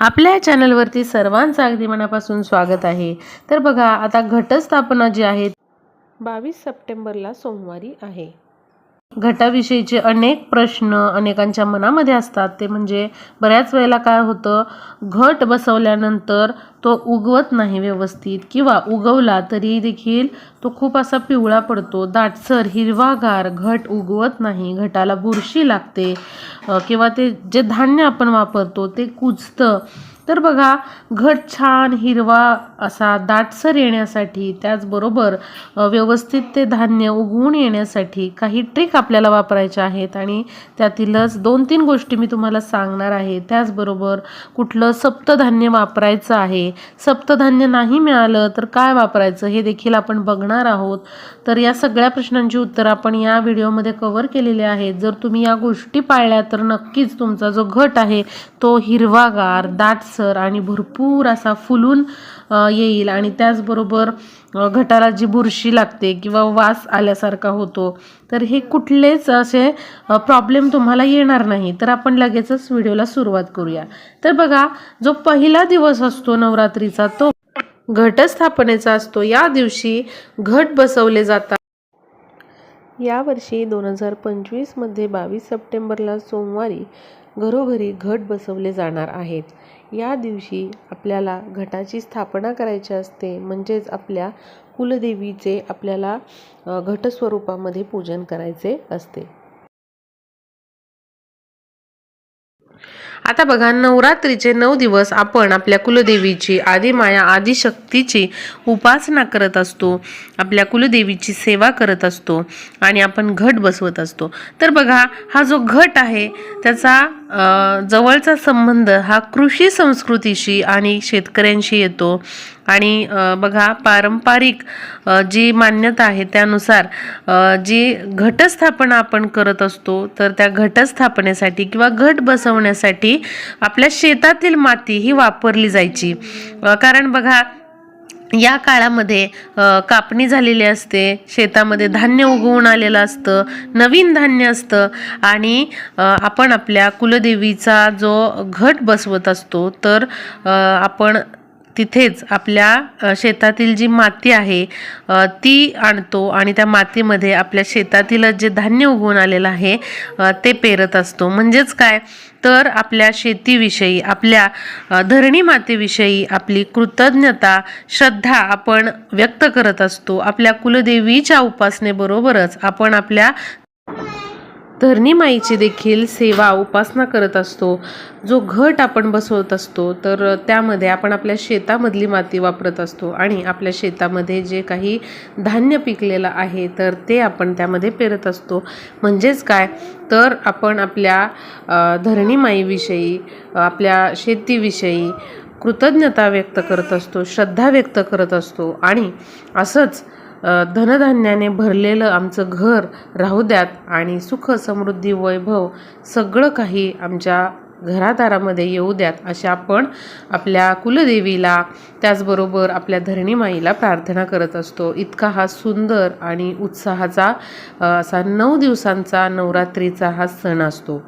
आपल्या चॅनलवरती सर्वांचं अगदी मनापासून स्वागत आहे. तर बघा आता घटस्थापना जी आहे बावीस सप्टेंबरला सोमवारी आहे. घटाविषयीचे अनेक प्रश्न अनेकांच्या मनामध्ये असतात. ते म्हणजे बऱ्याच वेळेला काय होतं घट बसवल्यानंतर तो उगवत नाही व्यवस्थित किंवा उगवला तरी देखील तो खूप असा पिवळा पडतो. दाटसर हिरवागार घट उगवत नाही. घटाला बुरशी लागते. किंवा ते जे धान्य आपण वापरतो ते कुजतं. तर बघा घट छान हिरवा असा दाटसर येण्यासाठी त्याचबरोबर व्यवस्थित ते धान्य उगवून येण्यासाठी काही ट्रिक आपल्याला वापरायच्या आहेत आणि त्यातीलच दोन तीन गोष्टी मी तुम्हाला सांगणार आहे. त्याचबरोबर कुठलं सप्तधान्य वापरायचं आहे सप्तधान्य नाही मिळालं तर काय वापरायचं हे देखील आपण बघणार आहोत. तर या सगळ्या प्रश्नांची उत्तरं आपण या व्हिडिओमध्ये कव्हर केलेले आहेत. जर तुम्ही या गोष्टी पाळल्या तर नक्कीच तुमचा जो घट आहे तो हिरवागार दाटसर आणि भरपूर असा फुलून येईल. आणि त्याचबरोबर घटाला जी बुरशी लागते किंवा वास आल्यासारखा होतो तर हे कुठलेच असे प्रॉब्लेम तुम्हाला येणार नाही. तर आपण लगेचच व्हिडिओला सुरुवात करूया. तर बघा जो पहिला दिवस असतो नवरात्रीचा तो घटस्थापनेचा असतो. या दिवशी घट बसवले जातात. यावर्षी दोन हजार पंचवीसमध्ये बावीस सप्टेंबरला सोमवारी घरोघरी घट बसवले जाणार आहेत. या दिवशी आपल्याला घटाची स्थापना करायची असते म्हणजेच आपल्या कुलदेवीचे आपल्याला घटस्वरूपामध्ये पूजन करायचे असते. आता बघा नवरात्रीचे नऊ दिवस आपण आपल्या कुलदेवीची आदिमाया आदिशक्तीची उपासना करत असतो आपल्या कुलदेवीची सेवा करत असतो आणि आपण घट बसवत असतो. तर बघा हा जो घट आहे त्याचा जवळचा संबंध हा कृषी संस्कृतीशी आणि शेतकऱ्यांशी येतो. आणि बघा पारंपरिक जी मान्यता आहे त्यानुसार जी घटस्थापना आपण करत असतो तर त्या घटस्थापनेसाठी किंवा घट बसवण्यासाठी आपल्या शेतातील माती ही वापरली जायची. कारण बघा या काळामध्ये कापणी झालेली असते शेतामध्ये धान्य उगवून आलेलं असतं नवीन धान्य असतं आणि आपण आपल्या कुलदेवीचा जो घट बसवत असतो तर आपण तिथेच आपल्या शेतातील जी माती आहे ती आणतो आणि त्या मातीमध्ये आपल्या शेतातील जे धान्य उगवून आलेलं आहे ते पेरत असतो. म्हणजेच काय? तर आपल्या शेतीविषयी आपल्या धरणी मातेविषयी आपली कृतज्ञता श्रद्धा आपण व्यक्त करत असतो. आपल्या कुलदेवीच्या उपासनेबरोबरच आपण आपल्या धरणी माईची देखील सेवा उपासना करत असतो. जो घट आपण बसवत असतो तर त्यामध्ये आपण आपल्या शेतामधली माती वापरत असतो आणि आपल्या शेतामध्ये जे काही धान्य पिकलेलं आहे तर ते आपण त्यामध्ये पेरत असतो. म्हणजेच काय? तर आपण आपल्या धरणीमाईविषयी धरणी माईविषयी आपल्या शेतीविषयी कृतज्ञता व्यक्त करत असतो श्रद्धा व्यक्त करत असतो आणि असंच धनधान्याने भरलेलं आमचं घर राहू द्यात आणि सुख समृद्धी वैभव सगळं काही आमच्या घरादारामध्ये येऊ द्यात अशा आपण आपल्या कुलदेवीला त्याचबरोबर आपल्या धरणीमाईला प्रार्थना करत असतो. इतका हा सुंदर आणि उत्साहाचा असा नऊ दिवसांचा नवरात्रीचा हा सण असतो.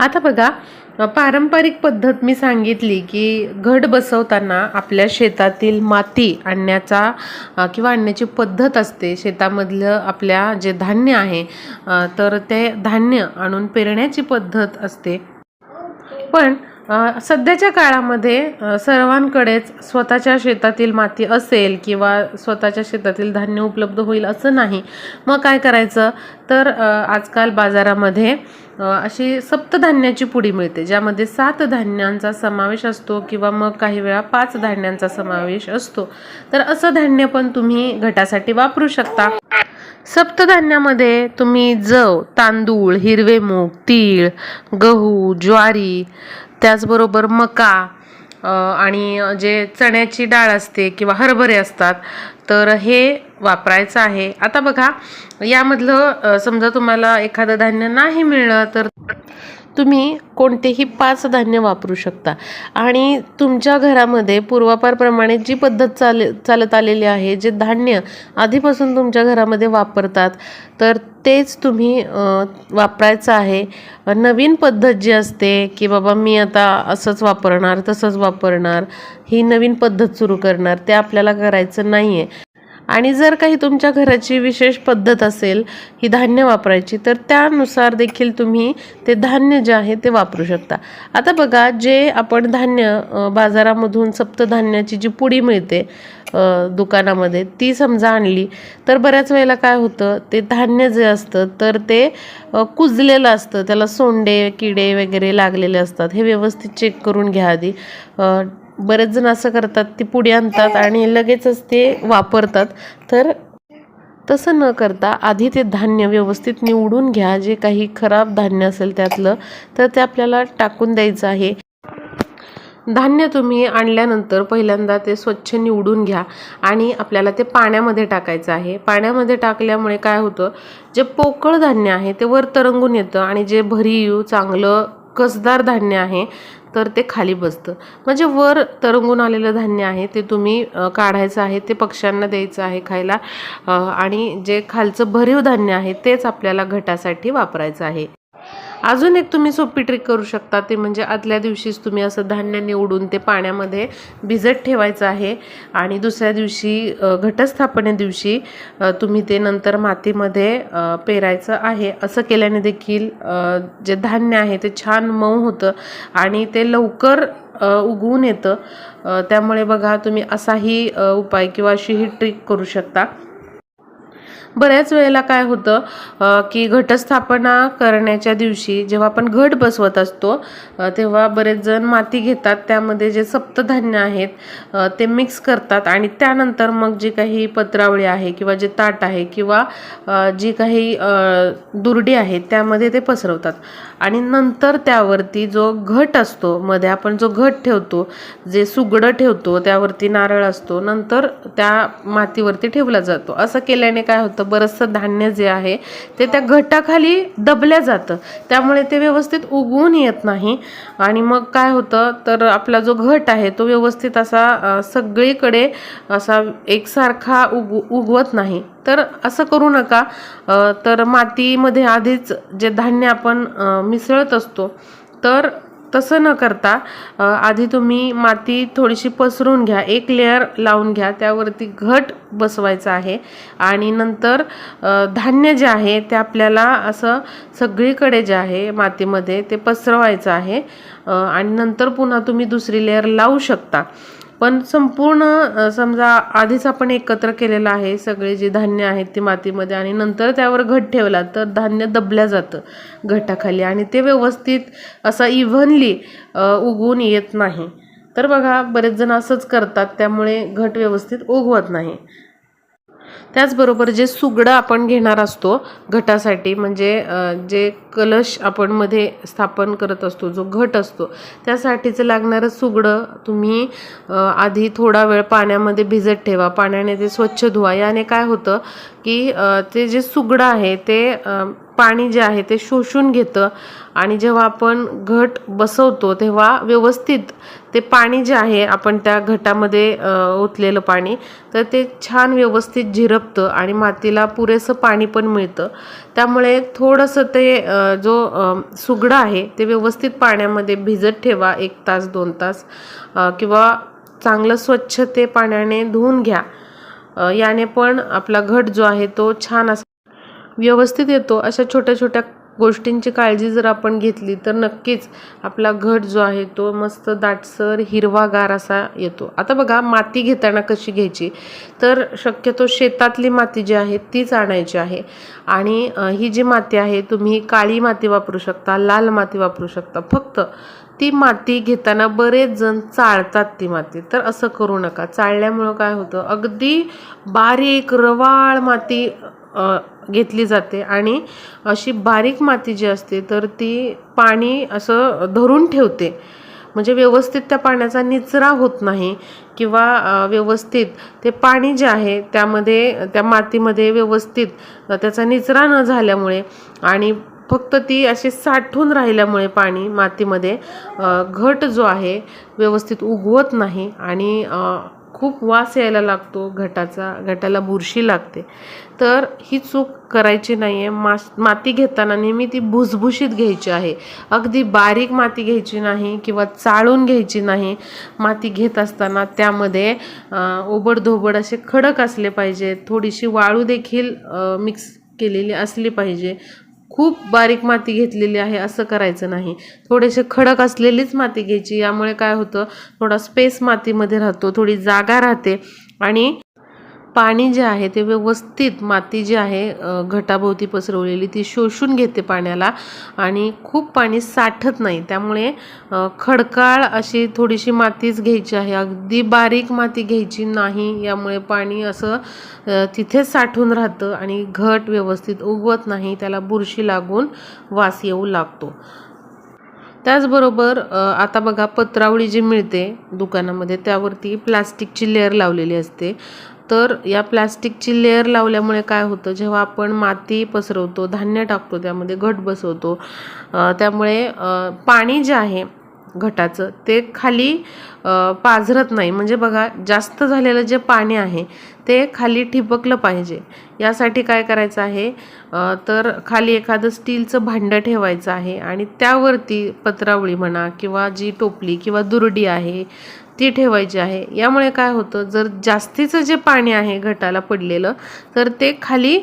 आता बघा पारंपरिक पद्धत मी सांगितली की घट बसवताना आपल्या शेतातील माती आणण्याचा किंवा आणण्याची पद्धत असते. शेतामधलं आपल्या जे धान्य आहे तर ते धान्य आणून पेरण्याची पद्धत असते. पण सध्याच्या काळामध्ये सर्वांकडेच स्वतःच्या शेतातील माती असेल किंवा स्वतःच्या शेतातील धान्य उपलब्ध होईल असं नाही. मग काय करायचं? तर आजकाल बाजारामध्ये अशी सप्तधान्याची पुडी मिळते ज्यामध्ये सात धान्यांचा समावेश असतो किंवा मग काही वेळा पाच धान्यांचा समावेश असतो. तर असं धान्य पण तुम्ही घटासाठी वापरू शकता. सप्तधान्यामध्ये तुम्ही जव तांदूळ हिरवे मूग तीळ गहू ज्वारी त्याचबरोबर मका आणि जे चण्याची डाळ असते किंवा हरभरे असतात तर हे वापरायचं आहे. आता बघा यामधलं समजा तुम्हाला एखादं धान्य नाही मिळलं तर तुम्ही कोणतेही पाच धान्य वापरू शकता. आणि तुमच्या घरामध्ये पूर्वापारप्रमाणे जी पद्धत चाले चालत आलेली आहे जे धान्य आधीपासून तुमच्या घरामध्ये वापरतात तर तेच तुम्ही वापरायचं आहे. नवीन पद्धत जी असते की बाबा मी आता असंच वापरणार तसंच वापरणार ही नवीन पद्धत सुरू करणार ते आपल्याला करायचं नाही आहे आणि जर काही तुमच्या घराची विशेष पद्धत असेल ही धान्य वापरायची तर त्यानुसार देखील तुम्ही ते धान्य जे आहे ते वापरू शकता. आता बघा जे आपण धान्य बाजारामधून सप्तधान्याची जी पुडी मिळते दुकानामध्ये ती समजा आणली तर बऱ्याच वेळेला काय होतं ते धान्य जे असतं तर ते कुजलेलं असतं. त्याला सोंडे किडे वगैरे लागलेले असतात. हे व्यवस्थित चेक करून घ्या आधी. बरेच जण असं करतात ती पुढे आणतात आणि लगेचच ते वापरतात. तर तसं न करता आधी ते धान्य व्यवस्थित निवडून घ्या. जे काही खराब धान्य असेल त्यातलं तर ते आपल्याला टाकून द्यायचं आहे. धान्य तुम्ही आणल्यानंतर पहिल्यांदा ते स्वच्छ निवडून घ्या आणि आपल्याला ते पाण्यामध्ये टाकायचं आहे. पाण्यामध्ये टाकल्यामुळे काय होतं जे पोकळ धान्य आहे ते वर तरंगून येतं आणि जे भरीव चांगलं कसदार धान्य आहे तर ते खाली बसतं. म्हणजे वर तरंगून आलेलं धान्य आहे ते तुम्ही काढायचं आहे ते पक्ष्यांना द्यायचं आहे खायला आणि जे खालचं भरीव धान्य आहे तेच आपल्याला घटासाठी वापरायचं आहे. अजून एक तुम्ही सोपी ट्रिक करू शकता ते म्हणजे आदल्या दिवशीच तुम्ही असं धान्य निवडून ते पाण्यामध्ये भिजत ठेवायचं आहे. आणि दुसऱ्या दिवशी घटस्थापने दिवशी तुम्ही ते नंतर मातीमध्ये पेरायचं आहे. असं केल्याने देखील जे धान्य आहे ते छान मऊ होतं आणि ते लवकर उगवून येतं. त्यामुळे बघा तुम्ही असाही उपाय किंवा अशी ही ट्रिक करू शकता. बऱ्याच वेळेला काय होतं की घटस्थापना करण्याच्या दिवशी जेव्हा आपण घट बसवत असतो तेव्हा बरेच जण माती घेतात त्यामध्ये जे सप्तधान्य आहेत ते मिक्स करतात आणि त्यानंतर मग जी काही पत्रावळी आहे किंवा जे ताट आहे किंवा जी काही दुर्डी आहे त्यामध्ये ते पसरवतात. आणि नंतर त्यावरती जो घट असतो मध्ये आपण जो घट ठेवतो जे सुगडं ठेवतो त्यावरती नारळ असतो नंतर त्या मातीवरती ठेवला जातो. असं केल्याने काय होतं बरंचसं धान्य जे आहे ते त्या घटाखाली दबल्या जातं. त्यामुळे ते व्यवस्थित उगवून येत नाही. आणि मग काय होतं तर आपला जो घट आहे तो व्यवस्थित असा सगळीकडे असा एकसारखा उग उगवत नाही. तर असं करू नका. तर मातीमध्ये आधीच जे धान्य आपण मिसळत असतो तर तसं न करता आधी तुम्ही माती थोडीशी पसरून घ्या एक लेअर लावून घ्या त्यावरती घट बसवायचं आहे. आणि नंतर धान्य जे आहे ते आपल्याला असं सगळीकडे जे आहे मातीमध्ये ते पसरवायचं आहे. आणि नंतर पुन्हा तुम्ही दुसरी लेअर लावू शकता. पण संपूर्ण समजा आधीच आपण एकत्र केलेलं आहे सगळे जे धान्य आहेत ते मातीमध्ये आणि नंतर त्यावर घट ठेवला तर धान्य दबल्या जातं घटाखाली आणि ते व्यवस्थित असं इव्हनली उगवून येत नाही. तर बघा बरेच जण असंच करतात त्यामुळे घट व्यवस्थित उगवत नाही. त्याचबरोबर जे सुगडं आपण घेणार असतो घटासाठी म्हणजे जे कलश आपण मध्ये स्थापन करत असतो जो घट असतो त्यासाठीचं लागणारं सुगडं तुम्ही आधी थोडा वेळ पाण्यामध्ये भिजत ठेवा. पाण्याने ते स्वच्छ धुवा. याने काय होतं की ते जे सुगडं आहे ते पाणी जे आहे ते शोषून घेतं. आणि जेव्हा आपण घट बसवतो तेव्हा व्यवस्थित ते पाणी जे आहे आपण त्या घटामध्ये ओतलेलं पाणी तर ते छान व्यवस्थित झिरपतं आणि मातीला पुरेसं पाणी पण मिळतं. त्यामुळे थोडंसं ते जो सुगडं आहे ते व्यवस्थित पाण्यामध्ये भिजत ठेवा एक तास दोन तास. किंवा चांगलं स्वच्छ ते पाण्याने धुवून घ्या. याने पण आपला घट जो आहे तो छान असा व्यवस्थित येतो अशा छोट्या छोट्या गोष्टींची काळजी जर आपण घेतली तर नक्कीच आपला घट जो आहे तो मस्त दाटसर हिरवागार असा येतो. आता बघा माती घेताना कशी घ्यायची? तर शक्यतो शेतातली माती जी आहे तीच आणायची आहे. आणि ही जी माती आहे तुम्ही काळी माती वापरू शकता लाल माती वापरू शकता. फक्त ती माती घेताना बरेच जण चाळतात ती माती. तर असं करू नका. चाळल्यामुळं काय होतं? अगदी बारीक रवाळ माती घेतली जाते. आणि अशी बारीक माती जी असते तर ती पाणी असं धरून ठेवते. म्हणजे व्यवस्थित त्या पाण्याचा निचरा होत नाही किंवा व्यवस्थित ते पाणी जे आहे त्यामध्ये त्या मातीमध्ये व्यवस्थित त्याचा निचरा न झाल्यामुळे आणि फक्त ती अशी साठून राहिल्यामुळे पाणी मातीमध्ये घट जो आहे व्यवस्थित उगवत नाही. आणि खूप वास यायला लागतो घटाचा घटाला बुरशी लागते. तर ही चूक करायची नाही आहे मास माती घेताना नेहमी ती भुसभुशीत घ्यायची आहे. अगदी बारीक माती घ्यायची नाही किंवा चाळून घ्यायची नाही. माती घेत असताना त्यामध्ये ओबडधोबड असे खडक असले पाहिजे थोडीशी वाळू देखील मिक्स केलेली असली पाहिजे. खूप बारीक माती घेतलेली आहे असं करायचं नाही. थोडेसे खडक असलेलीच माती घ्यायची यामुळे काय होतं थोडा स्पेस मातीमध्ये राहतो थोडी जागा राहते आणि पाणी जे आहे ते व्यवस्थित माती जी आहे घटाभोवती पसरवलेली ती शोषून घेते पाण्याला आणि खूप पाणी साठत नाही. त्यामुळे खडकाळ अशी थोडीशी मातीच घ्यायची आहे. अगदी बारीक माती घ्यायची नाही. यामुळे पाणी असं तिथेच साठून राहतं आणि घट व्यवस्थित उगवत नाही. त्याला बुरशी लागून वास येऊ लागतो. त्याचबरोबर आता बघा पत्रावळी जी मिळते दुकानामध्ये त्यावरती प्लास्टिकची लेअर लावलेली असते. तर या प्लास्टिकची लेअर लावल्यामुळे काय होतं जेव्हा आपण माती पसरवतो धान्य टाकतो त्यामध्ये घट बसवतो त्यामुळे पाणी जे आहे घटाचं. ते खाली पाझरत नाही. म्हणजे बघा जास्त झालेलं जे पाणी आहे ते खाली ठिबकलं पाहिजे. यासाठी काय करायचं आहे? तर खाली एखादं स्टीलचं भांडं ठेवायचं आहे आणि त्यावरती पत्रावळी म्हणा किंवा जी टोपली किंवा दुरडी आहे ती ठेवायची आहे. यामुळे काय होतं? जर जास्तीचं जे पाणी आहे घटाला पडलेलं तर ते खाली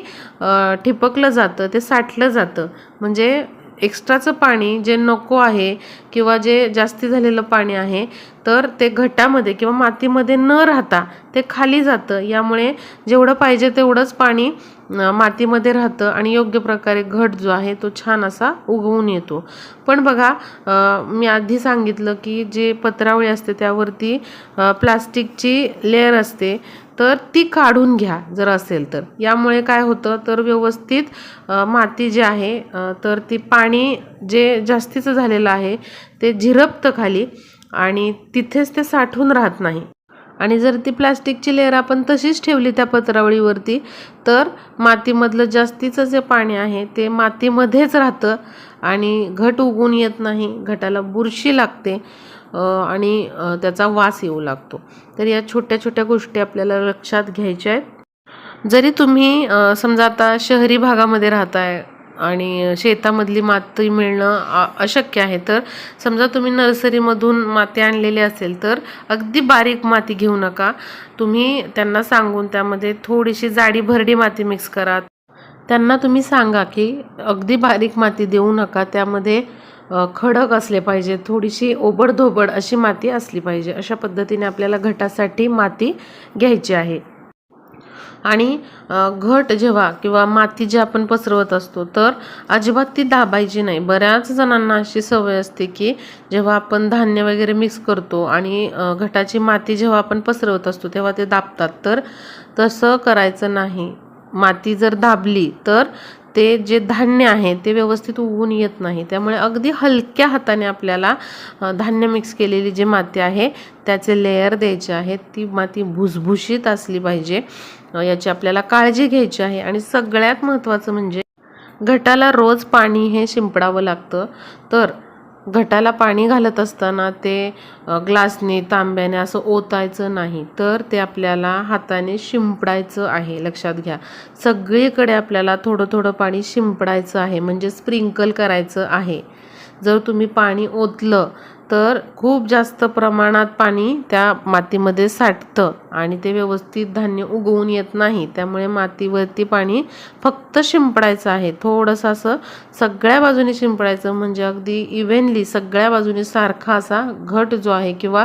ठिपकलं जातं ते साठलं जातं. म्हणजे एक्स्ट्राचं पाणी जे नको आहे किंवा जे जास्ती झालेलं पाणी आहे तर ते घटामध्ये किंवा मातीमध्ये न राहता ते खाली जातं. यामुळे जेवढं पाहिजे तेवढंच पाणी मातीमध्ये राहतं आणि योग्य प्रकारे घट जो आहे तो छान असा उगवून येतो. पण बघा मी आधी सांगितलं की जे पत्रावळी असते त्यावरती प्लास्टिकची लेअर असते. तर ती काढून घ्या जर असेल तर. यामुळे काय होतं तर व्यवस्थित माती जी आहे तर ती पाणी जे जास्तीचं झालेलं आहे ते झिरपतं खाली आणि तिथेच ते साठून राहत नाही. आणि जर ती प्लास्टिकची लेअर आपण तशीच ठेवली त्या पत्रावळीवरती तर मातीमधलं जास्तीचं जे पाणी आहे ते मातीमध्येच राहतं आणि घट उगून येत नाही घटाला बुरशी लागते. आणि त्याचा वास येऊ लागतो. तर या छोट्या छोट्या गोष्टी आपल्याला लक्षात घ्यायच्या आहेत. जरी तुम्ही समजा आता शहरी भागामध्ये राहताय आणि शेतामधली माती मिळणं अशक्य आहे तर समजा तुम्ही नर्सरीमधून माती आणलेली असेल तर अगदी बारीक माती घेऊ नका. तुम्ही त्यांना सांगून त्यामध्ये थोडीशी जाडी भरडी माती मिक्स करा. त्यांना तुम्ही सांगा की अगदी बारीक माती देऊ नका. त्यामध्ये खडक असले पाहिजे थोडीशी ओबडधोबड अशी माती असली पाहिजे. अशा पद्धतीने आपल्याला घटासाठी माती घ्यायची आहे. आणि घट जेव्हा किंवा माती जी आपण पसरवत असतो तर अजिबात ती दाबायची नाही. बऱ्याच जणांना अशी सवय असते की जेव्हा आपण धान्य वगैरे मिक्स करतो आणि घटाची माती जेव्हा आपण पसरवत असतो तेव्हा ते दाबतात. तर तसं करायचं नाही. माती जर दाबली तर ते जे धान्य आहे ते व्यवस्थित उगवून येत नाही. त्यामुळे अगदी हलक्या हाताने आपल्याला धान्य मिक्स केलेली जी माती आहे त्याचे लेयर द्यायचे आहेत. ती माती भुसभुशीत असली पाहिजे. याची आपल्याला काळजी घ्यायची आहे. आणि सगळ्यात महत्त्वाचं म्हणजे घटाला रोज पाणी हे शिंपडावं लागतं. तर घटाला पाणी घालत असताना ते ग्लासने तांब्याने असं ओतायचं नाही. तर ते आपल्याला हाताने शिंपडायचं आहे लक्षात घ्या. सगळीकडे आपल्याला थोडं थोडं पाणी शिंपडायचं आहे म्हणजे स्प्रिंकल करायचं आहे. जर तुम्ही पाणी ओतलं तर खूप जास्त प्रमाणात पाणी त्या मातीमध्ये साठतं आणि ते व्यवस्थित धान्य उगवून येत नाही. त्यामुळे मातीवरती पाणी फक्त शिंपडायचं आहे. थोडंसं असं सगळ्या बाजूने शिंपडायचं म्हणजे अगदी इव्हनली सगळ्या बाजूने सारखा असा घट जो आहे किंवा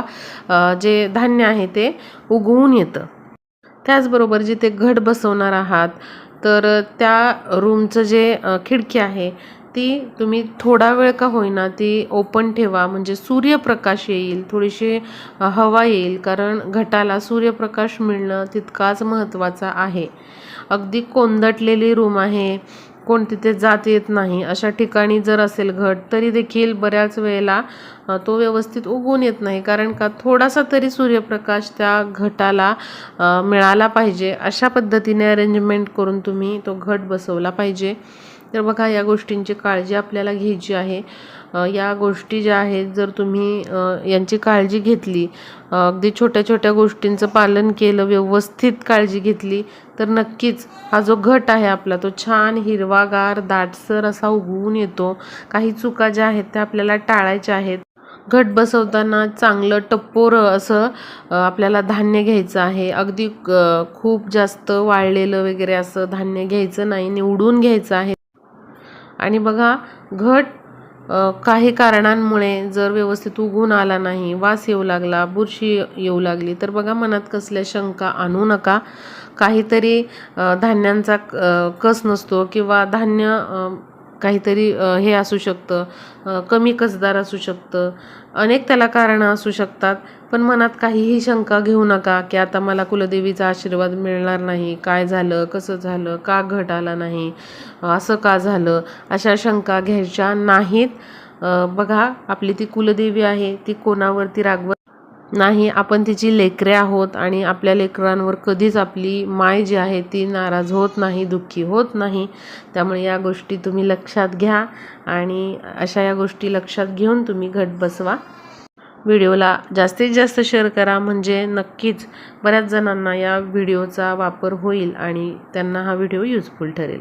जे धान्य आहे ते उगवून येतं. त्याचबरोबर जिथे घट बसवणार आहात तर त्या रूमचं जे खिडकी आहे ती तुम्ही थोडा वेळ का होईना ती ओपन ठेवा. म्हणजे सूर्यप्रकाश येईल थोडीशी हवा येईल. कारण घटाला सूर्यप्रकाश मिळणं तितकाच महत्त्वाचा आहे. अगदी कोंदटलेली रूम आहे. कोण तिथे जात येत नाही. अशा ठिकाणी जर असेल घट तरी देखील बऱ्याच वेळेला तो व्यवस्थित उगून येत नाही. कारण का थोडासा तरी सूर्यप्रकाश त्या घटाला मिळाला पाहिजे. अशा पद्धतीने अरेंजमेंट करून तुम्ही तो घट बसवला पाहिजे. तर बघा या गोष्टींची काळजी आपल्याला घ्यायची आहे. या गोष्टी ज्या आहेत जर तुम्ही यांची काळजी घेतली अगदी छोट्या छोट्या गोष्टींचं पालन केलं व्यवस्थित काळजी घेतली तर नक्कीच हा जो घट आहे आपला तो छान हिरवागार दाटसर असा उगवून येतो. काही चुका ज्या आहेत त्या आपल्याला टाळायच्या आहेत. घट बसवताना चांगलं टप्पोर असं आपल्याला धान्य घ्यायचं आहे. अगदी खूप जास्त वाळलेलं वगैरे असं धान्य घ्यायचं नाही निवडून घ्यायचं आहे. आणि बघा घट काही कारणांमुळे जर व्यवस्थित उगून आला नाही वास येऊ लागला बुरशी येऊ लागली तर बघा मनात कसल्या शंका आणू नका. काहीतरी धान्यांचा क- कस नसतो किंवा धान्य काहीतरी हे असू शकतं कमी कसदार असू शकतं. अनेक त्याला कारणं असू शकतात पण मनात काहीही शंका घेऊ नका की आता मला कुलदेवीचा आशीर्वाद मिळणार नाही काय झालं कसं झालं का घट आला नाही असं का झालं अशा शंका घ्यायच्या नाहीत. बघा आपली ती कुलदेवी आहे ती कोणावरती रागवत नाही आपण तिची लेकरे आहोत आणि आपल्या लेकरांवर कधीच आपली माय जी आहे ती नाराज होत नाही दुःखी होत नाही. त्यामुळे या गोष्टी तुम्ही लक्षात घ्या आणि अशा या गोष्टी लक्षात घेऊन तुम्ही घट बसवा. व्हिडिओला जास्तीत जास्त शेअर करा म्हणजे नक्कीच बऱ्याच जणांना या व्हिडिओचा वापर होईल आणि त्यांना हा व्हिडिओ युजफुल ठरेल.